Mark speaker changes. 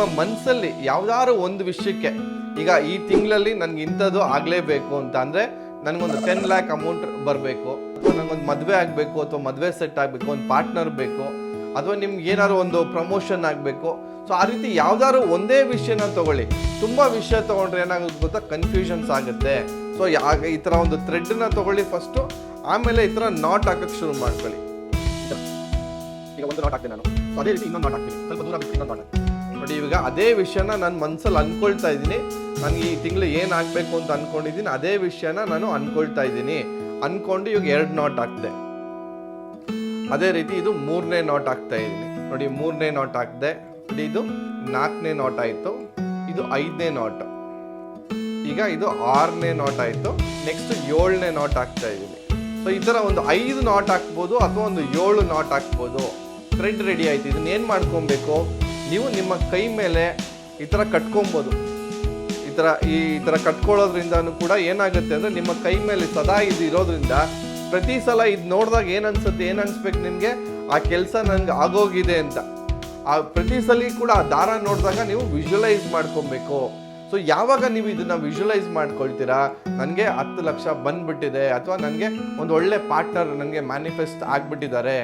Speaker 1: ನಿಮ್ಮ ಮನಸ್ಸಲ್ಲಿ ಯಾವ್ದಾದ್ರು ಒಂದು ವಿಷಯಕ್ಕೆ ಈಗ ಈ ತಿಂಗಳಲ್ಲಿ ನನ್ಗೆ ಇಂಥದ್ದು ಆಗಲೇಬೇಕು ಅಂತ ಅಂದರೆ ನನಗೊಂದು ಟೆನ್ ಲ್ಯಾಕ್ ಅಮೌಂಟ್ ಬರಬೇಕು, ಅಥವಾ ನನಗೊಂದು ಮದುವೆ ಆಗಬೇಕು, ಅಥವಾ ಮದುವೆ ಸೆಟ್ ಆಗಬೇಕು, ಒಂದು ಪಾರ್ಟ್ನರ್ ಬೇಕು, ಅಥವಾ ನಿಮ್ಗೆ ಏನಾದ್ರು ಒಂದು ಪ್ರಮೋಷನ್ ಆಗಬೇಕು. ಸೊ ಆ ರೀತಿ ಯಾವ್ದಾದ್ರು ಒಂದೇ ವಿಷಯನ ತಗೊಳ್ಳಿ. ತುಂಬ ವಿಷಯ ತೊಗೊಂಡ್ರೆ ಏನಾಗುತ್ತೆ ಗೊತ್ತಾ? ಕನ್ಫ್ಯೂಷನ್ಸ್ ಆಗುತ್ತೆ. ಸೊ ಯಾಗ ಈ ಥರ ಒಂದು ಥ್ರೆಡ್ನ ತಗೊಳ್ಳಿ ಫಸ್ಟು ಆಮೇಲೆ ಈ ಥರ ನಾಟ್ ಹಾಕಕ್ಕೆ ಶುರು ಮಾಡ್ಕೊಳ್ಳಿ. ಈಗ ಒಂದು ನಾಟ್ ಹಾಕ್ತೀನಿ ನಾನು. ಅದೇ ರೀತಿ ಇನ್ನೊಂದು ನಾಟ್ ಹಾಕ್ತೀನಿ. ಸ್ವಲ್ಪ ದೂರ ಬಿಟ್ಟು ಇನ್ನೊಂದು ನಾಟ್ ಹಾಕ್ತೀನಿ. ನೋಡಿ, ಇವಾಗ ಅದೇ ವಿಷಯನ ನಾನು ಮನ್ಸಲ್ಲಿ ಅನ್ಕೊಳ್ತಾ ಇದ್ದೀನಿ. ನನಗೆ ಈ ತಿಂಗಳು ಏನು ಆಗಬೇಕು ಅಂತ ಅನ್ಕೊಂಡಿದ್ದೀನಿ, ಅದೇ ವಿಷಯನ ನಾನು ಅನ್ಕೊಳ್ತಾ ಇದ್ದೀನಿ. ಅನ್ಕೊಂಡು ಇವಾಗ ಎರಡು ನಾಟ್ ಹಾಕ್ದೆ ಅದೇ ರೀತಿ ಇದು ಮೂರನೇ ನಾಟ್ ಹಾಕ್ತಾ ಇದ್ದೀನಿ. ನೋಡಿ, ಮೂರನೇ ನಾಟ್ ಹಾಕ್ದೆ ನೋಡಿ ಇದು ನಾಲ್ಕನೇ ನಾಟ್ ಆಯಿತು, ಇದು ಐದನೇ ನಾಟ್. ಈಗ ಇದು ಆರನೇ ನಾಟ್ ಆಯಿತು, ನೆಕ್ಸ್ಟ್ ಏಳನೇ ನಾಟ್ ಹಾಕ್ತಾ ಇದ್ದೀನಿ. ಸೊ ಈ ಥರ ಒಂದು ಐದು ನಾಟ್ ಹಾಕ್ಬೋದು ಅಥವಾ ಒಂದು ಏಳು ನಾಟ್ ಹಾಕ್ಬೋದು ಥ್ರೆಡ್ ರೆಡಿ ಆಯ್ತು. ಇದನ್ನ ಏನು ಮಾಡ್ಕೊಬೇಕು? ನೀವು ನಿಮ್ಮ ಕೈ ಮೇಲೆ ಈ ಥರ ಕಟ್ಕೊಬೋದು. ಈ ಥರ ಈ ಥರ ಕಟ್ಕೊಳ್ಳೋದ್ರಿಂದನೂ ಕೂಡ ಏನಾಗುತ್ತೆ ಅಂದರೆ ನಿಮ್ಮ ಕೈ ಮೇಲೆ ಸದಾ ಇದು ಇರೋದ್ರಿಂದ ಪ್ರತಿ ಸಲ ಇದು ನೋಡಿದಾಗ ಏನು ಅನ್ಸುತ್ತೆ, ಏನು ಅನ್ಸ್ಬೇಕು ನಿಮಗೆ? ಆ ಕೆಲಸ ನನಗೆ ಆಗೋಗಿದೆ ಅಂತ. ಆ ಪ್ರತಿ ಸಲ ಕೂಡ ಆ ದಾರ ನೋಡಿದಾಗ ನೀವು ವಿಜುವಲೈಸ್ ಮಾಡ್ಕೊಬೇಕು. ಸೊ ಯಾವಾಗ ನೀವು ಇದನ್ನು ವಿಜುವಲೈಸ್ ಮಾಡ್ಕೊಳ್ತೀರಾ? ನನಗೆ ಹತ್ತು ಲಕ್ಷ ಬಂದ್ಬಿಟ್ಟಿದೆ, ಅಥವಾ ನನಗೆ ಒಂದು ಒಳ್ಳೆ ಪಾರ್ಟ್ನರ್ ನನಗೆ ಮ್ಯಾನಿಫೆಸ್ಟ್ ಆಗಿಬಿಟ್ಟಿದ್ದಾರೆ.